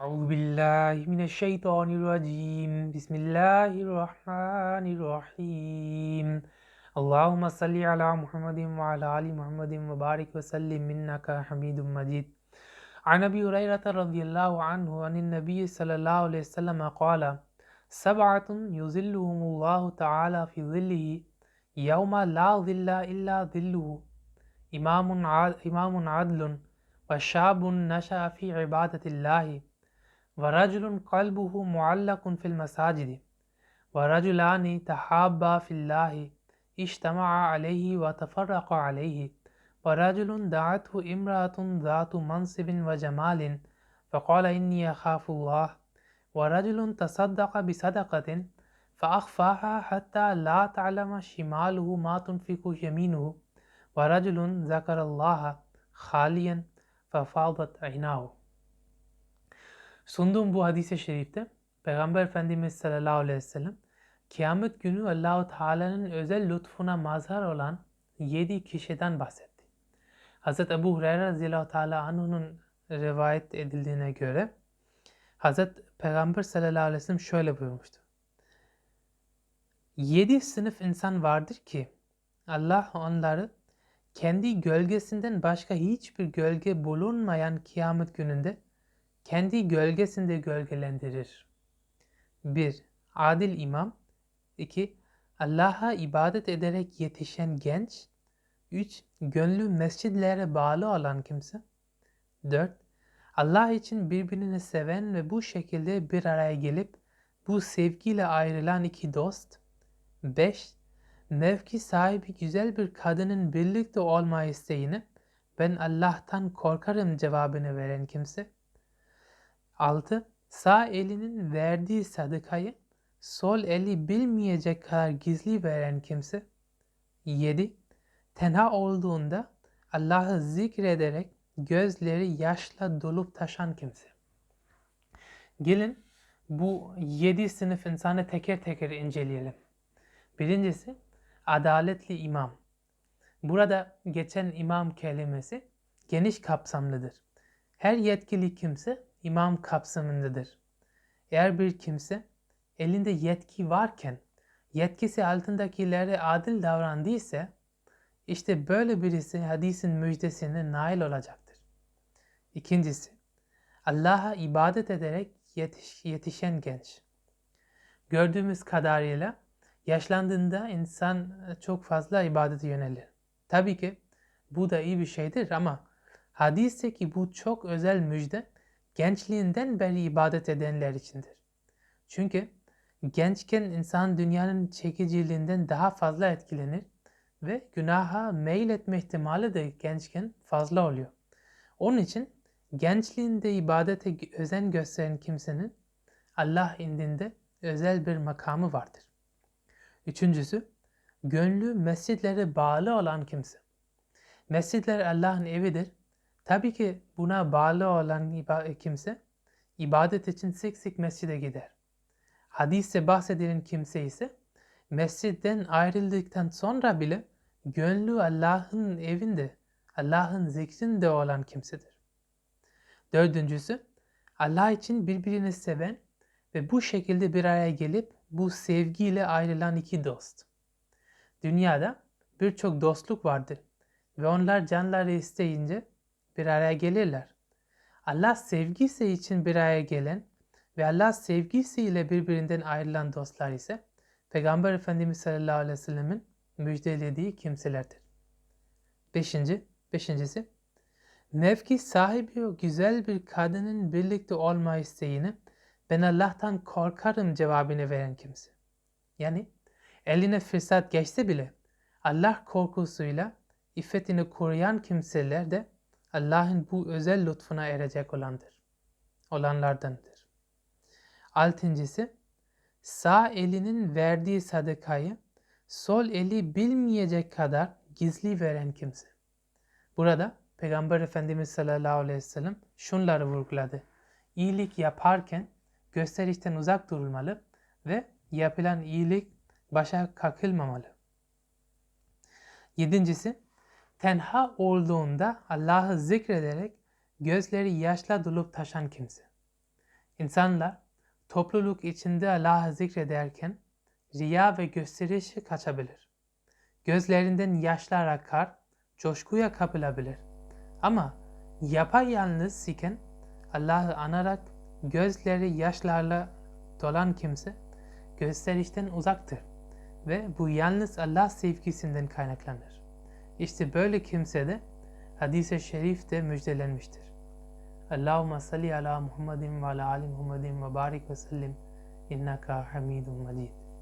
أعوذ بالله من الشيطان الرجيم. بسم الله الرحمن الرحيم. اللهم صل على محمد وعلى آل محمد وبارك وسلم إنك حميد مجيد. عن أبي هريرة رضي الله عنه عن النبي صلى الله عليه وسلم قال سبعة يظلهم الله تعالى في ظله يوم لا ظل إلا ظله. إمام عاد- إمام عدل وشاب نشأ في عبادة الله ورجل قلبه معلق في المساجد. ورجلان تحابا في الله اجتمعا عليه وتفرقا عليه. ورجل دعته امرأة ذات منصب وجمال فقال إني أخاف الله. ورجل تصدق بصدقة فأخفاها حتى لا تعلم شماله ما تنفق يمينه. ورجل ذكر الله خاليا ففاضت عيناه. Sunduğum bu hadise şerifte Peygamber Efendimiz sallallahu aleyhi ve sellem kıyamet günü Allahu Teala'nın özel lütfuna mazhar olan 7 kişiden bahsetti. Hazreti Ebu Hureyre radıyallahu teala anhu'nun rivayet edildiğine göre Hazreti Peygamber sallallahu aleyhi ve sellem şöyle buyurmuştu. 7 sınıf insan vardır ki Allah onları kendi gölgesinden başka hiçbir gölge bulunmayan kıyamet gününde kendi gölgesinde gölgelendirir. 1. Adil imam 2. Allah'a ibadet ederek yetişen genç 3. Gönlü mescidlere bağlı olan kimse 4. Allah için birbirini seven ve bu şekilde bir araya gelip bu sevgiyle ayrılan iki dost 5. Mevki sahibi güzel bir kadının birlikte olma isteğini ben Allah'tan korkarım cevabını veren kimse 6. Sağ elinin verdiği sadakayı sol eli bilmeyecek kadar gizli veren kimse. 7. Tenha olduğunda Allah'ı zikrederek gözleri yaşla dolup taşan kimse. Gelin bu 7 sınıf insanı teker teker inceleyelim. Birincisi adaletli imam. Burada geçen imam kelimesi geniş kapsamlıdır. Her yetkili kimse imam kapsamındadır. Eğer bir kimse elinde yetki varken yetkisi altındakilere adil davrandıysa işte böyle birisi hadisin müjdesine nail olacaktır. İkincisi Allah'a ibadet ederek yetiş, yetişen genç. Gördüğümüz kadarıyla yaşlandığında insan çok fazla ibadete yönelir. Tabii ki bu da iyi bir şeydir ama hadiste ki bu çok özel müjde gençliğinden beri ibadet edenler içindir. Çünkü gençken insan dünyanın çekiciliğinden daha fazla etkilenir ve günaha meyil etme ihtimali de gençken fazla oluyor. Onun için gençliğinde ibadete özen gösteren kimsenin Allah indinde özel bir makamı vardır. Üçüncüsü, gönlü mescitlere bağlı olan kimse. Mescitler Allah'ın evidir Tabii ki buna bağlı olan kimse ibadet için sık sık mescide gider. Hadiste bahsedilen kimse ise mescitten ayrıldıktan sonra bile gönlü Allah'ın evinde, Allah'ın zikrinde olan kimsedir. Dördüncüsü, Allah için birbirini seven ve bu şekilde bir araya gelip bu sevgiyle ayrılan iki dost. Dünyada birçok dostluk vardır ve onlar canları isteyince bir araya gelirler. Allah sevgisi için bir araya gelen ve Allah sevgisiyle birbirinden ayrılan dostlar ise Peygamber Efendimiz sallallahu aleyhi ve sellemin müjdelediği kimselerdir. Beşinci, beşincisi, mevki sahibi o güzel bir kadının birlikte olma isteğini ben Allah'tan korkarım cevabını veren kimse. Yani eline fırsat geçse bile Allah korkusuyla iffetini koruyan kimseler de Allah'ın bu özel lütfuna erecek olandır. Olanlardandır. Altıncısı, sağ elinin verdiği sadakayı sol eli bilmeyecek kadar gizli veren kimse. Burada Peygamber Efendimiz sallallahu aleyhi ve sellem şunları vurguladı. İyilik yaparken gösterişten uzak durulmalı ve yapılan iyilik başa kakılmamalı. Yedincisi, tenha olduğunda Allah'ı zikrederek gözleri yaşla dolup taşan kimse. İnsanlar topluluk içinde Allah'ı zikrederken riya ve gösterişe kaçabilir. Gözlerinden yaşlar akar, coşkuya kapılabilir. Ama yapayalnız iken Allah'ı anarak gözleri yaşlarla dolan kimse gösterişten uzaktır ve bu yalnız Allah sevgisinden kaynaklanır. İşte böyle kimse de hadis-i şerifte müjdelenmiştir. Allahümme salli ala Muhammedin ve ala ali Muhammedin ve barik ve sellim innaka hamidun medid.